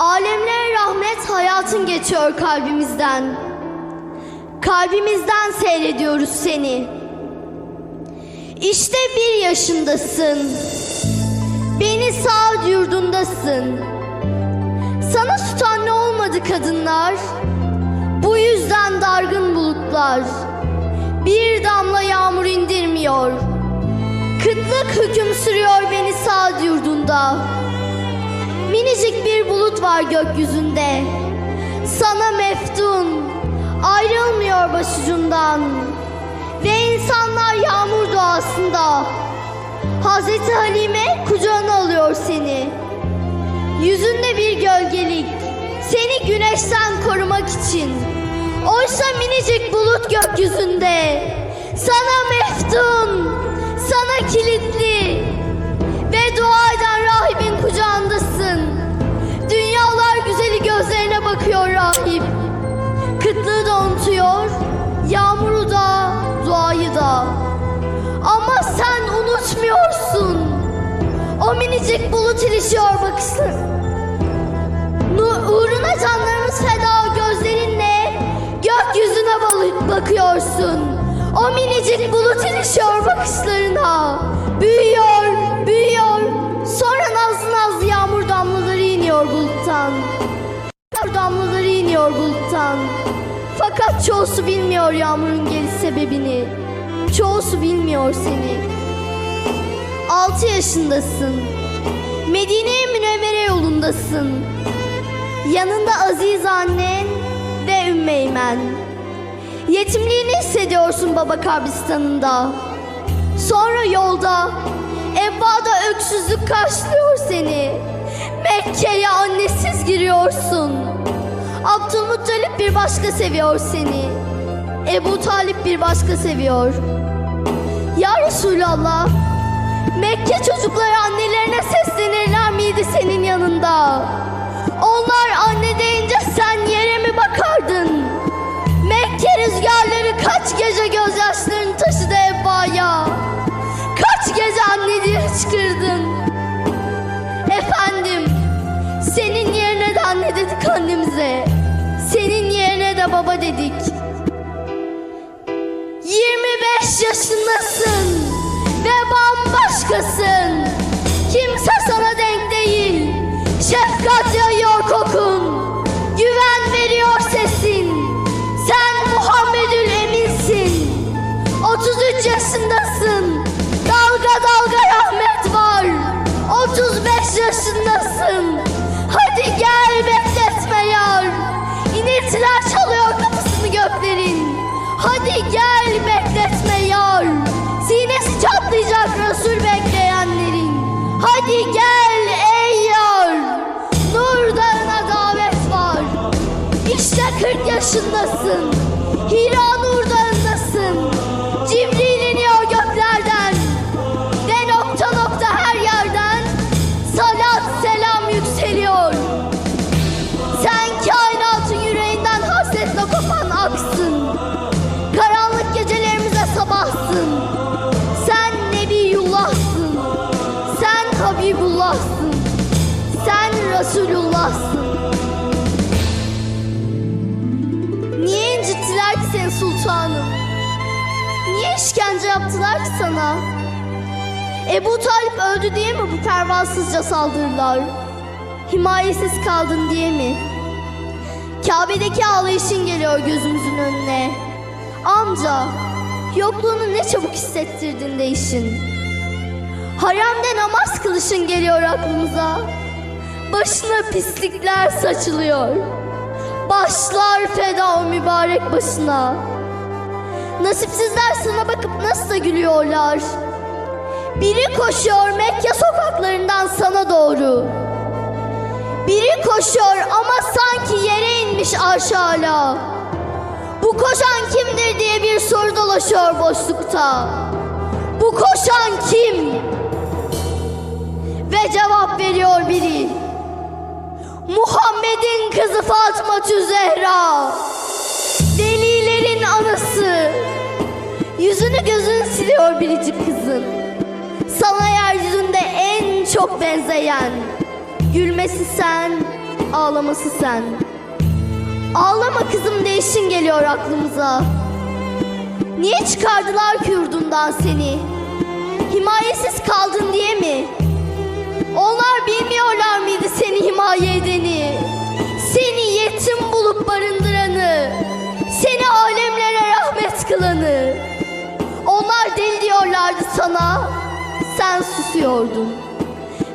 Alemlere rahmet hayatın geçiyor kalbimizden. Kalbimizden seyrediyoruz seni. İşte bir yaşındasın. Beni sağ yurdundasın. Sana tutan ne olmadı kadınlar? Bu yüzden dargın bulutlar. Bir damla yağmur indirmiyor. Kıtlık hüküm sürüyor beni sağ yurdunda. Minicik bir bulut var gökyüzünde. Sana meftun, ayrılmıyor başucundan. Ve insanlar yağmur doğasında. Hazreti Halime kucağına alıyor seni. Yüzünde bir gölgelik, seni güneşten korumak için. Oysa minicik bulut gökyüzünde. Minicik bulut ilişiyor bakışın. Uğruna canlarımız feda gözlerinle gökyüzüne bakıyorsun. O minicik bulut ilişiyor bakışlarına. Büyüyor, büyüyor. Sonra nazlı nazlı yağmur damlaları iniyor buluttan. Yağmur damlaları iniyor buluttan. Fakat çoğusu bilmiyor yağmurun geliş sebebini. Çoğusu bilmiyor seni. 6 yaşındasın. Medine-i Münevvere yolundasın. Yanında Aziz annen ve Ümmeymen. Yetimliğini hissediyorsun baba kabristanında. Sonra yolda Ebba'da öksüzlük karşılıyor seni. Mekke'ye annesiz giriyorsun. Abdülmuttalip bir başka seviyor seni. Ebu Talip bir başka seviyor. Ya Resulallah, Mekke çocukları annelerine seslenirler miydi senin yanında? Onlar anne deyince sen yere mi bakardın? Mekke rüzgarları kaç gece gözyaşlarını taşıdı Ebba'ya. Kaç gece anne diye hıçkırdın. Efendim, senin yerine de anne dedik annemize. Senin yerine de baba dedik. 25 yaşındasın bambaşkasın. Kimse sana denk değil. Şefkat yayıyor kokun. Güven veriyor sesin. Sen Muhammedül Emin'sin. 33 yaşındasın. Dalga dalga rahmet var. 35 yaşındasın. Hadi gel bekletme yar. İniltiler çalıyor kapısını göklerin. Hadi gel çatlayacak Resul bekleyenlerin. Hadi gel ey yar. Nur dağına davet var. İşte 40 yaşındasın. Hira Nur Resulullah'sın. Niye incittiler ki seni sultanım? Niye işkence yaptılar ki sana? Ebu Talip öldü diye mi bu pervasızca saldırılar? Himayesiz kaldın diye mi? Kabe'deki ağlayışın geliyor gözümüzün önüne. Amca, yokluğunu ne çabuk hissettirdin değişin. Haremde namaz kılışın geliyor aklımıza. Başına pislikler saçılıyor. Başlar feda o mübarek başına. Nasipsizler sana bakıp nasıl da gülüyorlar. Biri koşuyor Mekke sokaklarından sana doğru. Biri koşuyor ama sanki yere inmiş aşağıla. Bu koşan kimdir diye bir soru dolaşıyor boşlukta. Bu koşan kim? Ve cevap veriyor biri. Muhammed'in kızı Fatma Zehra. Delilerin anası. Yüzünü gözünü siliyor biricik kızın. Sana yeryüzünde en çok benzeyen. Gülmesi sen, ağlaması sen. Ağlama kızım değişin geliyor aklımıza. Niye çıkardılar ki yurdundan seni? Himayesiz kaldın diye mi? Sen susuyordun.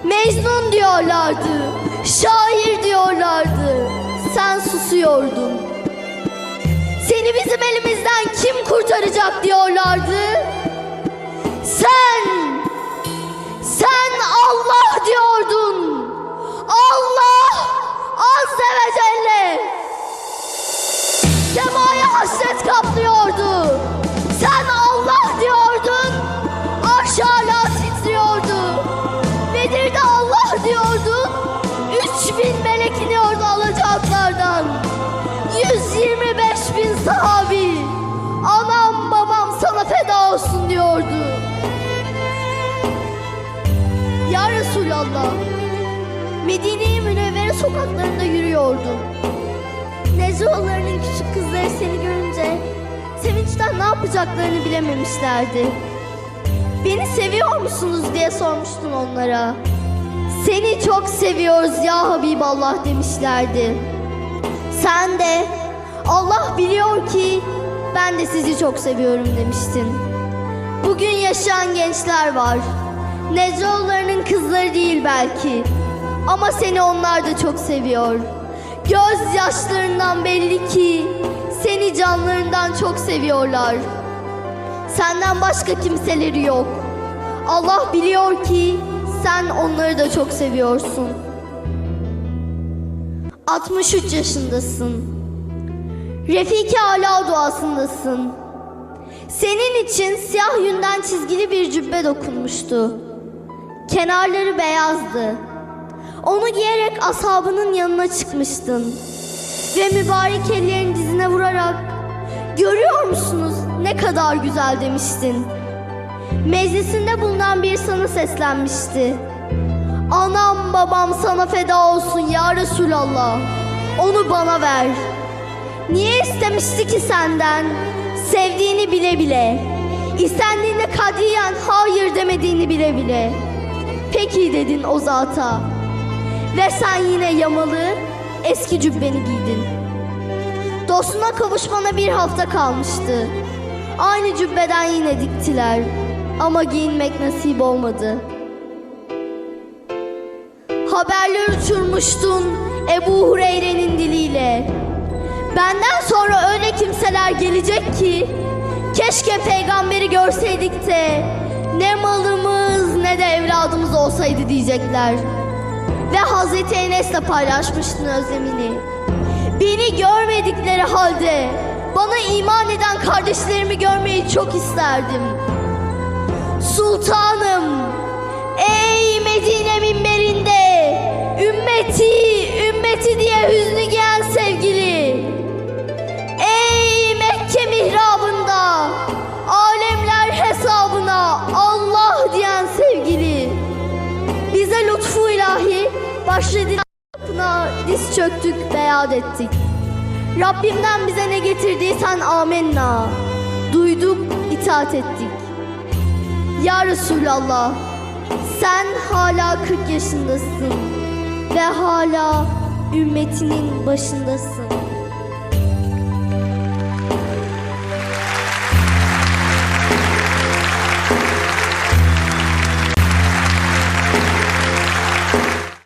Mecnun diyorlardı, şair diyorlardı, sen susuyordun. Seni bizim elimizden kim kurtaracak diyorlardı. Sen, sen Allah diyordun. Allah Azze ve Celle. Semaya hasret kaplıyordu. 125 bin sahabi. Anam babam sana feda olsun diyordu. Ya Resulallah. Medine-i Münevvere sokaklarında yürüyordum. Necroğullarının küçük kızları seni görünce sevinçten ne yapacaklarını bilememişlerdi. Beni seviyor musunuz diye sormuştun onlara. Seni çok seviyoruz ya Habiballah demişlerdi. Sen de Allah biliyor ki ben de sizi çok seviyorum demiştin. Bugün yaşayan gençler var. Necroğullarının kızları değil belki. Ama seni onlar da çok seviyor. Göz yaşlarından belli ki seni canlarından çok seviyorlar. Senden başka kimseleri yok. Allah biliyor ki sen onları da çok seviyorsun. 63 yaşındasın. Refiki Ala duasındasın. Senin için siyah yünden çizgili bir cübbe dokunmuştu. Kenarları beyazdı. Onu giyerek ashabının yanına çıkmıştın. Ve mübarek ellerini dizine vurarak Görüyor musunuz ne kadar güzel demiştin. Meclisinde bulunan bir sana seslenmişti. Anam babam sana feda olsun ya Resulallah. Onu bana ver. Niye istemişti ki senden? Sevdiğini bile bile. İstendiğinde kadiyen hayır demediğini bile bile. Peki dedin o zata. Ve sen yine yamalı eski cübbeni giydin. Dostuna kavuşmana bir hafta kalmıştı. Aynı cübbeden yine diktiler. Ama giyinmek nasip olmadı. Haberler uçurmuştun Ebu Hureyre'nin diliyle. Benden sonra öyle kimseler gelecek ki keşke peygamberi görseydik de ne malımız ne de evladımız olsaydı diyecekler. Ve Hazreti Enes'le paylaşmıştın özlemini. Beni görmedikleri halde bana iman eden kardeşlerimi görmeyi çok isterdim. Sultanım, ey Medine minberinde ümmeti, ümmeti diye hüznü giyen sevgili. Başladı kapına diz çöktük beyat ettik. Rabbimden bize ne getirdiysen amenna. Duyduk itaat ettik. Ya Resulallah sen hala 40 yaşındasın ve hala ümmetinin başındasın.